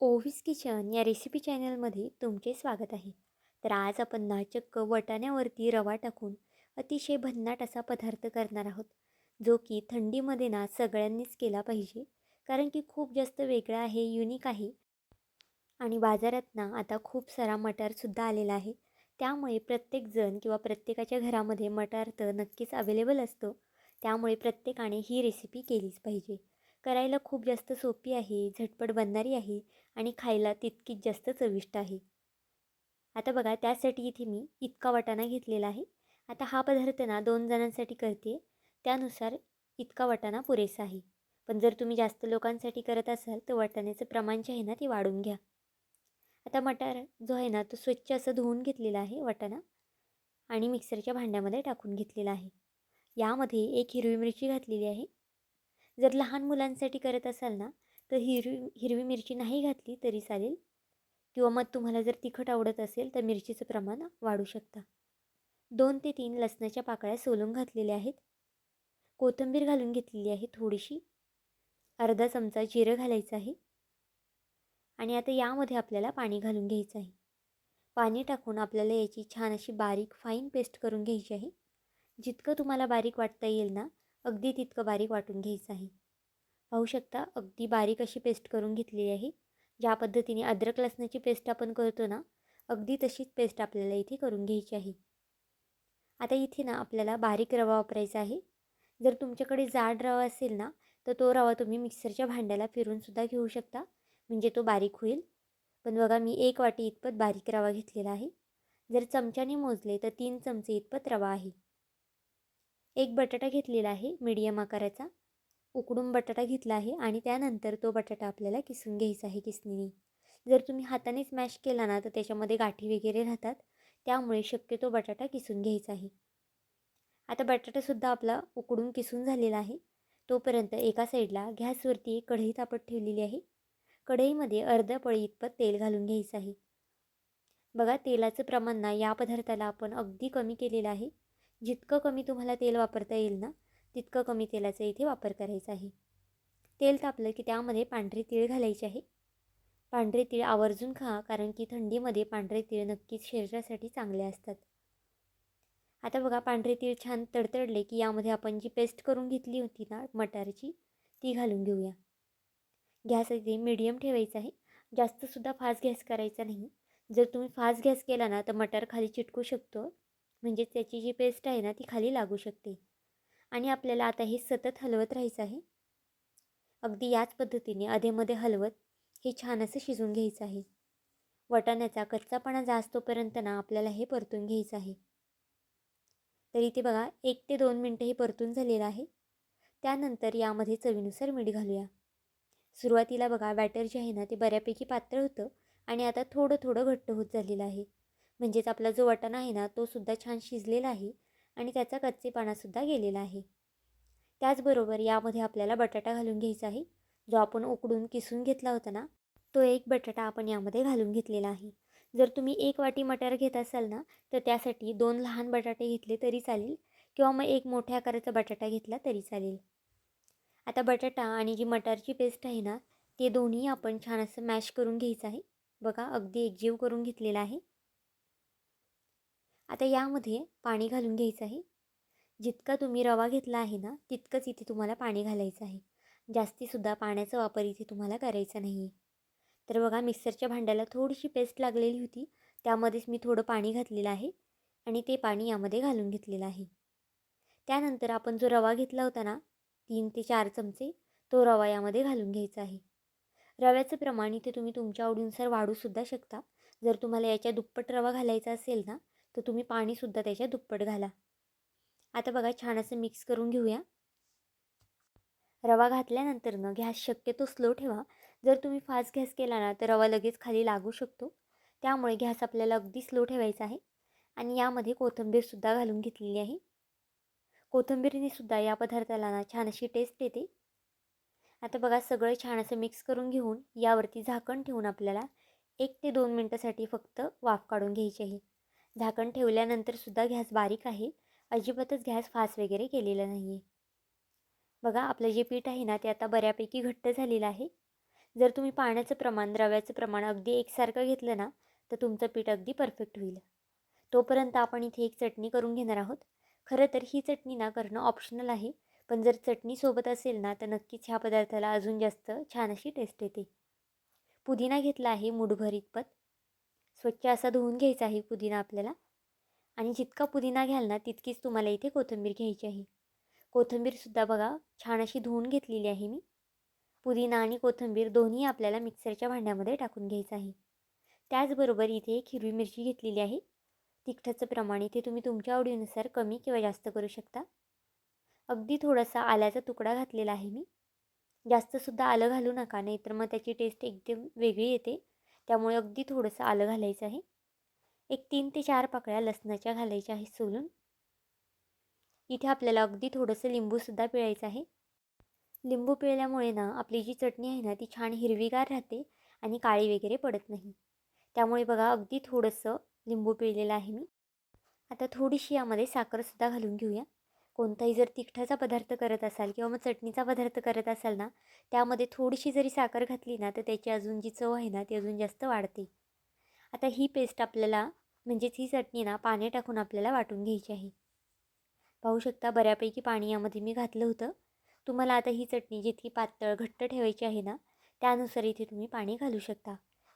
ओव्हिस kitchen या recipe चॅनलमध्ये तुमचे स्वागत आहे. तर आज आपण ना चक्क वटाण्यावरती रवा टाकून अतिशय भन्नाट असा पदार्थ करणार आहोत जो की थंडीमध्ये ना सगळ्यांनीच केला पाहिजे कारण की खूप जास्त वेगळा आहे युनिक आहे. आणि बाजारात ना आता खूप सारा मटारसुद्धा आलेला आहे. त्यामुळे प्रत्येकजण किंवा प्रत्येकाच्या घरामध्ये मटार तर नक्कीच अवेलेबल असतो. त्यामुळे प्रत्येकाने ही रेसिपी केलीच पाहिजे. करायला खूप जास्त सोपी आहे झटपट बनणारी आहे आणि खायला तितकीच जास्त चविष्ट आहे. आता बघा त्यासाठी इथे मी इतका वाटाणा घेतलेला आहे. आता हा पदार्थ ना दोन जणांसाठी करते. त्यानुसार इतका वाटाणा पुरेसा आहे. पण जर तुम्ही जास्त लोकांसाठी करत असाल तर वाटाण्याचं प्रमाण जे आहे ना ते वाढून घ्या. आता मटार जो आहे ना तो स्वच्छ असं धुवून घेतलेला आहे वाटाणा आणि मिक्सरच्या भांड्यामध्ये टाकून घेतलेला आहे. यामध्ये एक हिरवी मिरची घातलेली आहे. जर लहान मुलांसाठी करत असाल ना तर हिरवी हिरवी मिरची नाही घातली तरी चालेल. किंवा मग तुम्हाला जर तिखट आवडत असेल तर मिरचीचं प्रमाण वाढू शकता. दोन ते तीन लसणाच्या पाकळ्या सोलून घातलेल्या आहेत. कोथिंबीर घालून घेतलेली आहे थोडीशी. अर्धा चमचा जिरं घालायचं आहे. आणि आता यामध्ये आपल्याला पाणी घालून घ्यायचं आहे. पाणी टाकून आपल्याला याची छान अशी बारीक फाईन पेस्ट करून घ्यायची आहे. जितकं तुम्हाला बारीक वाटता येईल ना अगदी तितकं बारीक वाटून घ्यायचं आहे. पाहू शकता अगदी बारीक अशी पेस्ट करून घेतलेली आहे. ज्या पद्धतीने अद्रक लसणाची पेस्ट आपण करतो ना अगदी तशीच पेस्ट आपल्याला इथे करून घ्यायची आहे. आता इथे ना आपल्याला बारीक रवा वापरायचा आहे. जर तुमच्याकडे जाड रवा असेल ना तर तो रवा तुम्ही मिक्सरच्या भांड्याला फिरूनसुद्धा घेऊ शकता. म्हणजे तो बारीक होईल. पण बघा मी एक वाटी इतपत बारीक रवा घेतलेला आहे. जर चमच्याने मोजले तर तीन चमचे इतपत रवा आहे. एक बटाटा घेतलेला आहे मीडियम आकाराचा. उकडून बटाटा घेतला आहे आणि त्यानंतर तो बटाटा आपल्याला किसून घ्यायचा आहे किसणीने जर तुम्ही हाताने स्मॅश केला ना तर त्याच्यामध्ये गाठी वगैरे राहतात. त्यामुळे शक्यतो बटाटा किसून घ्यायचा आहे. आता बटाटासुद्धा आपला उकडून किसून झालेला आहे. तोपर्यंत एका साईडला गॅसवरती एक कढई तापत ठेवलेली आहे. कढईमध्ये अर्धा पळी इतपत तेल घालून घ्यायचं आहे. बघा तेलाचं प्रमाण ना या पदार्थाला आपण अगदी कमी केलेलं आहे. जितकं कमी तुम्हाला तेल वापरता येईल ना तितकं कमी तेलाचा इथे वापर करायचा आहे. तेल तापलं की त्यामध्ये पांढरे तीळ घालायचे आहे. पांढरे तीळ आवर्जून खा कारण की थंडीमध्ये पांढरे तीळ नक्कीच शरीरासाठी चांगले असतात. आता बघा पांढरे तीळ छान तडतडले की यामध्ये आपण जी पेस्ट करून घेतली होती ना मटारची ती घालून घेऊया. गॅस इथे मीडियम ठेवायचा आहे. जास्तसुद्धा फास्ट गॅस करायचा नाही. जर तुम्ही फास्ट गॅस केला ना तर मटार खाली चिटकू शकतो. म्हणजे त्याची जी पेस्ट आहे ना ती खाली लागू शकते. आणि आपल्याला आता हे सतत हलवत राहायचं आहे. अगदी याच पद्धतीने अधेमध्ये हलवत हे छान असं शिजून घ्यायचं आहे. वाटाण्याचा कच्चापणा जास्तोपर्यंत ना आपल्याला हे परतून घ्यायचं आहे. तर इथे बघा एक ते दोन मिनटं हे परतून झालेलं आहे. त्यानंतर यामध्ये चवीनुसार मीठ घालूया. सुरुवातीला बघा बॅटर जे आहे ना ते बऱ्यापैकी पातळ होतं आणि आता थोडं थोडं घट्ट होत झालेलं आहे. म्हणजेच आपला जो वाटाणा आहे ना तो सुद्धा छान शिजलेला आहे आणि त्याचा कच्चेपणासुद्धा गेलेला आहे. त्याचबरोबर यामध्ये आपल्याला बटाटा घालून घ्यायचा आहे. जो आपण उकडून किसून घेतला होता ना तो एक बटाटा आपण यामध्ये घालून घेतलेला आहे. जर तुम्ही एक वाटी मटार घेत असाल ना तर त्यासाठी दोन लहान बटाटे घेतले तरी चालेल किंवा मग एक मोठ्या आकाराचा बटाटा घेतला तरी चालेल. आता बटाटा आणि जी मटारची पेस्ट आहे ना ते दोन्ही आपण छान असं मॅश करून घ्यायचं आहे. बघा अगदी एकजीव करून घेतलेला आहे. आता यामध्ये पाणी घालून घ्यायचं आहे. जितका तुम्ही रवा घेतला आहे ना तितकंच इथे तुम्हाला पाणी घालायचं आहे. जास्तीसुद्धा पाण्याचा वापर इथे तुम्हाला करायचा नाही आहे तर बघा मिक्सरच्या भांड्याला थोडीशी पेस्ट लागलेली होती. त्यामध्येच मी थोडं पाणी घातलेलं आहे आणि ते पाणी यामध्ये घालून घेतलेलं आहे. त्यानंतर आपण जो रवा घेतला होता ना तीन ते चार चमचे तो रवा यामध्ये घालून घ्यायचा आहे. रव्याचं प्रमाण इथे तुम्ही तुमच्या आवडीनुसार वाढूसुद्धा शकता. जर तुम्हाला याच्या दुप्पट रवा घालायचा असेल ना तर तुम्ही पाणीसुद्धा त्याच्या दुप्पट घाला. आता बघा छान असं मिक्स करून घेऊया. रवा घातल्यानंतर ना गॅस शक्यतो स्लो ठेवा. जर तुम्ही फास्ट गॅस केला ना तर रवा लगेच खाली लागू शकतो. त्यामुळे गॅस आपल्याला अगदी स्लो ठेवायचा आहे. आणि यामध्ये कोथिंबीरसुद्धा घालून घेतलेली आहे. कोथिंबीरीने सुद्धा या पदार्थाला ना छान अशी टेस्ट येते. आता बघा सगळं छान असं मिक्स करून घेऊन यावरती झाकण ठेवून आपल्याला एक ते दोन मिनटासाठी फक्त वाफ काढून घ्यायची आहे. झाकण ठेवल्यानंतरसुद्धा गॅस बारीक आहे. अजिबातच गॅस फास्ट वगैरे केलेला नाही आहे बघा आपलं जे पीठ आहे ना ते आता बऱ्यापैकी घट्ट झालेलं आहे. जर तुम्ही पाण्याचं प्रमाण रव्याचं प्रमाण अगदी एकसारखं घेतलं ना तर तुमचं पीठ अगदी परफेक्ट होईल. तोपर्यंत आपण इथे एक चटणी करून घेणार आहोत. खरं तर ही चटणी ना करणं ऑप्शनल आहे. पण जर चटणी सोबत असेल ना तर नक्कीच ह्या पदार्थाला अजून जास्त छान अशी टेस्ट येते. पुदिना घेतला आहे मुठभर इतपत स्वच्छ असा धुवून घ्यायचा आहे पुदिना आपल्याला. आणि जितका पुदिना घ्याल ना तितकीच तुम्हाला इथे कोथिंबीर घ्यायची आहे. कोथिंबीरसुद्धा बघा छान अशी धुवून घेतलेली आहे मी. पुदिना आणि कोथिंबीर दोन्ही आपल्याला मिक्सरच्या भांड्यामध्ये टाकून घ्यायचं आहे. त्याचबरोबर इथे एक हिरवी मिरची घेतलेली आहे. तिखटाचं प्रमाण इथे तुम्ही तुमच्या आवडीनुसार कमी किंवा जास्त करू शकता. अगदी थोडासा आल्याचा तुकडा घातलेला आहे मी. जास्तसुद्धा आलं घालू नका नाहीतर मग त्याची टेस्ट एकदम वेगळी येते. त्यामुळे अगदी थोडंसं आलं घालायचं आहे. एक तीन ते चार पाकळ्या लसणाच्या घालायच्या आहेत सोलून. इथे आपल्याला अगदी थोडंसं लिंबूसुद्धा पिळायचं आहे. लिंबू पिळल्यामुळे ना आपली जी चटणी आहे ना ती छान हिरवीगार राहते आणि काळी वगैरे पडत नाही. त्यामुळे बघा अगदी थोडंसं लिंबू पिळलेलं आहे मी. आता थोडीशी यामध्ये साखरसुद्धा घालून घेऊया. कोणताही जर तिखटाचा पदार्थ करत असाल किंवा मग चटणीचा पदार्थ करत असाल ना त्यामध्ये थोडीशी जरी साखर घातली ना तर त्याची अजून जी चव आहे ना ती अजून जास्त वाढते. आता ही पेस्ट आपल्याला म्हणजेच ही चटणी ना पाणी टाकून आपल्याला वाटून घ्यायची आहे. पाहू शकता बऱ्यापैकी पाणी यामध्ये मी घातलं होतं. तुम्हाला आता ही चटणी जितकी पातळ घट्ट ठेवायची आहे ना त्यानुसार इथे तुम्ही पाणी घालू शकता.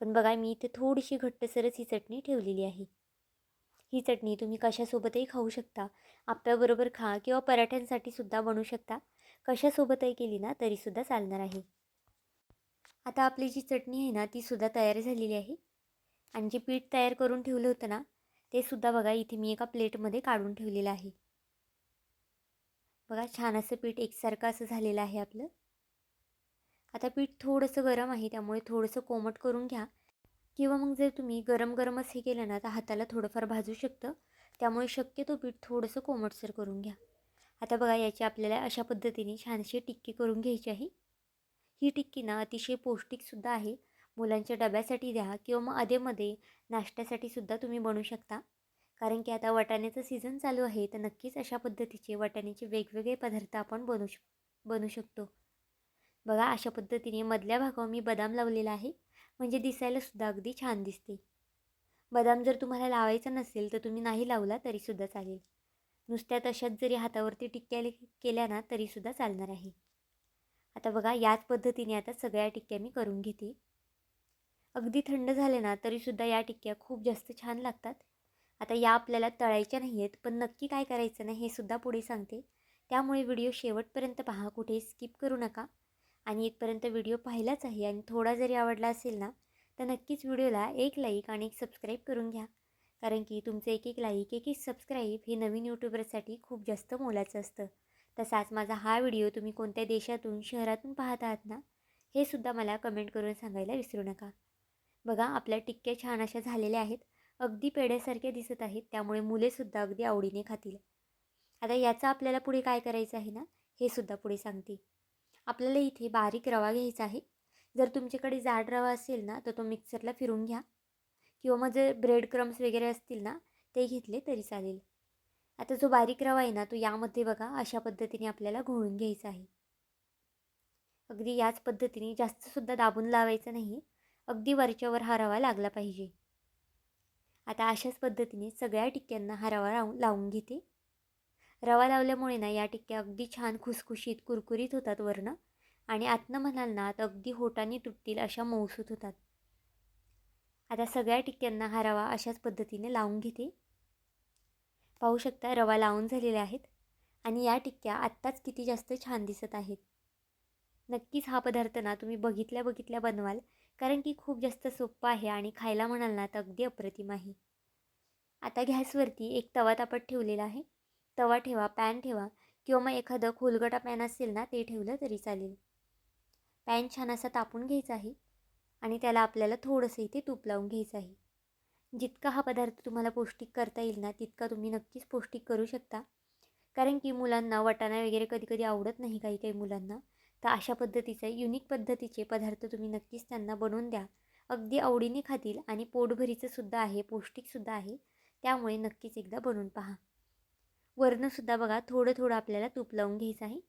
पण बघा मी इथे थोडीशी घट्टसरच ही चटणी ठेवलेली आहे. ही चटणी तुम्ही कशासोबतही खाऊ शकता. आपल्याबरोबर खा किंवा पराठ्यांसाठी सुद्धा बनवू शकता. कशासोबतही केली ना तरीसुद्धा चालणार आहे. आता आपली जी चटणी आहे ना तीसुद्धा तयार झालेली आहे. आणि जे पीठ तयार करून ठेवलं होतं ना ते सुद्धा बघा इथे मी एका प्लेटमध्ये काढून ठेवलेलं आहे. बघा छान असं पीठ एकसारखं असं झालेलं आहे आपलं. आता पीठ थोडंसं गरम आहे त्यामुळे थोडंसं कोमट करून घ्या. किंवा मग जर तुम्ही गरम गरमच हे केलं ना तर हाताला थोडंफार भाजू शकतं. त्यामुळे शक्यतो पीठ थोडंसं कोमटसर करून घ्या. आता बघा याची आपल्याला अशा पद्धतीने छानशी टिक्की करून घ्यायची आहे. ही टिक्की ना अतिशय पौष्टिकसुद्धा आहे. मुलांच्या डब्यासाठी द्या किंवा मग अधेमध्ये नाश्त्यासाठी सुद्धा तुम्ही बनवू शकता. कारण की आता वाटाण्याचं सीझन चालू आहे तर नक्कीच अशा पद्धतीचे वाटाण्याचे वेगवेगळे पदार्थ आपण बनवू शक बनवू शकतो. बघा अशा पद्धतीने मधल्या भागावर मी बदाम लावलेला आहे. म्हणजे दिसायलासुद्धा अगदी छान दिसते. बदाम जर तुम्हाला लावायचा नसेल तर तुम्ही नाही लावला तरीसुद्धा चालेल. नुसत्या तशाच जरी हातावरती टिक्क्या केल्या ना तरीसुद्धा चालणार आहे. आता बघा याच पद्धतीने आता सगळ्या टिक्क्या मी करून घेते. अगदी थंड झाले ना तरीसुद्धा या टिक्क्या खूप जास्त छान लागतात. आता या आपल्याला तळायच्या नाही आहेत पण नक्की काय करायचं ना हे सुद्धा पुढे सांगते. त्यामुळे व्हिडिओ शेवटपर्यंत पहा कुठे स्किप करू नका. आणि इथपर्यंत व्हिडिओ पाहिलाच आहे आणि थोडा जरी आवडला असेल ना तर नक्कीच व्हिडिओला एक लाईक आणि एक सबस्क्राईब करून घ्या. कारण की तुमचं एक एक लाईक एक एक सबस्क्राईब हे नवीन यूट्यूबरसाठी खूप जास्त मोलाचं असतं. तसाच माझा हा व्हिडिओ तुम्ही कोणत्या देशातून शहरातून पाहत आहात ना हे सुद्धा मला कमेंट करून सांगायला विसरू नका. बघा आपल्या टिक्क्या छान अशा झालेल्या आहेत. अगदी पेढ्यासारख्या दिसत आहेत त्यामुळे मुलेसुद्धा अगदी आवडीने खातील. आता याचं आपल्याला पुढे काय करायचं आहे ना हे सुद्धा पुढे सांगते. आपल्याला इथे बारीक रवा घ्यायचा आहे. जर तुमच्याकडे जाड रवा असेल ना तर तो मिक्सरला फिरून घ्या. किंवा मग जर ब्रेड क्रम्स वगैरे असतील ना ते घेतले तरी चालेल. आता जो बारीक रवा आहे ना तो यामध्ये बघा अशा पद्धतीने आपल्याला घोळून घ्यायचा आहे. अगदी याच पद्धतीने जास्तसुद्धा दाबून लावायचं नाही. अगदी वरच्यावर हा रवा लागला पाहिजे. आता अशाच पद्धतीने सगळ्या टिक्क्यांना हा रवा लावून लावून घेते. रवा लावल्यामुळे ना या टिक्क्या अगदी छान खुसखुशीत कुरकुरीत होतात वरनं आणि आतनं म्हणाल ना तर अगदी होटाने तुटतील अशा मौसूत होतात. आता सगळ्या टिक्क्यांना हा रवा अशाच पद्धतीने लावून घेते. पाहू शकता रवा लावून झालेल्या आहेत आणि या टिक्क्या आत्ताच किती जास्त छान दिसत आहेत. नक्कीच हा पदार्थ ना तुम्ही बघितल्या बघितल्या बनवाल कारण की खूप जास्त सोप्पा आहे आणि खायला म्हणाल ना तर अगदी अप्रतिम आहे. आता गॅसवरती एक तवा तापत ठेवलेला आहे. तवा ठेवा पॅन ठेवा किंवा मग एखादं खोलगटा पॅन असेल ना ते ठेवलं तरी चालेल. पॅन छान असा तापून घ्यायचा आहे आणि त्याला आपल्याला थोडंसं इथे तूप लावून घ्यायचं आहे. जितका हा पदार्थ तुम्हाला पौष्टिक करता येईल ना तितका तुम्ही नक्कीच पौष्टिक करू शकता. कारण की मुलांना वटाणा वगैरे कधी कधी आवडत नाही काही काही मुलांना. तर अशा पद्धतीचे युनिक पद्धतीचे पदार्थ तुम्ही नक्कीच त्यांना बनवून द्या. अगदी आवडीने खातील आणि पोटभरीचं सुद्धा आहे पौष्टिकसुद्धा आहे. त्यामुळे नक्कीच एकदा बनवून पहा. वरनंसुद्धा बघा थोडं थोडं आपल्याला तूप लावून घ्यायचं आहे.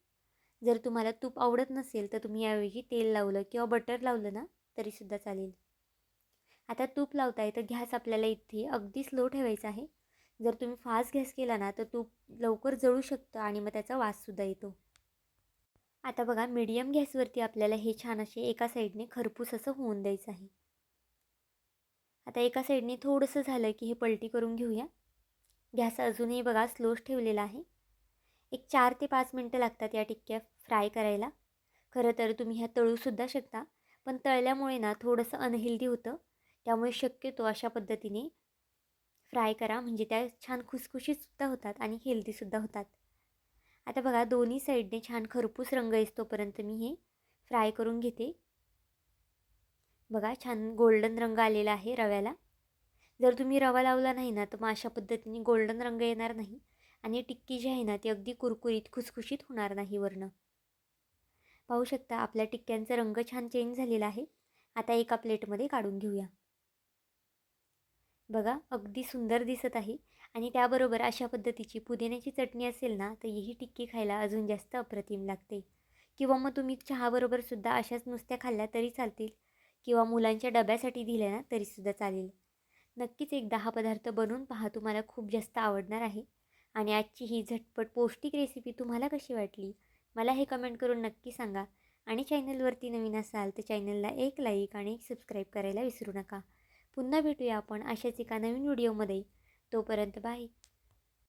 जर तुम्हाला तूप आवडत नसेल तर तुम्ही याऐवजी तेल लावलं किंवा बटर लावलं ना तरीसुद्धा चालेल. आता तूप लावताय तर गॅस आपल्याला इथे अगदी स्लो ठेवायचा आहे. जर तुम्ही फास्ट गॅस केला ना तर तूप लवकर जळू शकतं आणि मग त्याचा वाससुद्धा येतो. आता बघा मीडियम गॅसवरती आपल्याला हे छान असे एका साईडने खरपूस असं होऊन द्यायचं आहे. आता एका साईडने थोडंसं झालं की हे पलटी करून घेऊया. गॅस अजूनही बघा स्लोच ठेवलेला आहे. एक चार ते पाच मिनटं लागतात या टिक्क्या फ्राय करायला. खरं तर तुम्ही ह्या तळूसुद्धा शकता. पण तळल्यामुळे ना थोडंसं अनहेल्दी होतं. त्यामुळे शक्यतो अशा पद्धतीने फ्राय करा. म्हणजे त्या छान खुसखुशीतसुद्धा होतात आणि हेल्दीसुद्धा होतात. आता बघा दोन्ही साईडने छान खरपूस रंग येतोपर्यंत मी हे फ्राय करून घेते. बघा छान गोल्डन रंग आलेला आहे रव्याला. जर तुम्ही रवा लावला नाही ना तर मग अशा पद्धतीने गोल्डन रंग येणार नाही. आणि टिक्की जी आहे ना ती अगदी कुरकुरीत खुसखुशीत होणार नाही वरनं. पाहू शकता आपल्या टिक्क्यांचा रंग छान चेंज झालेला आहे. आता एका प्लेटमध्ये काढून घेऊया. बघा अगदी सुंदर दिसत आहे. आणि त्याबरोबर अशा पद्धतीची पुदिन्याची चटणी असेल ना तर ही टिक्की खायला अजून जास्त अप्रतिम लागते. किंवा मग तुम्ही चहाबरोबरसुद्धा अशाच नुसत्या खाल्ल्या तरी चालतील. किंवा मुलांच्या डब्यासाठी दिल्या ना तरीसुद्धा चालेल. नक्कीच एकदा हा पदार्थ बनवून पहा तुम्हाला खूप जास्त आवडणार आहे. आणि आजची ही झटपट पौष्टिक रेसिपी तुम्हाला कशी वाटली मला हे कमेंट करून नक्की सांगा. आणि चॅनलवरती नवीन असाल तर चॅनलला एक लाईक आणि एक सबस्क्राईब करायला विसरू नका. पुन्हा भेटूया आपण अशाच एका नवीन व्हिडिओमध्ये तोपर्यंत बाय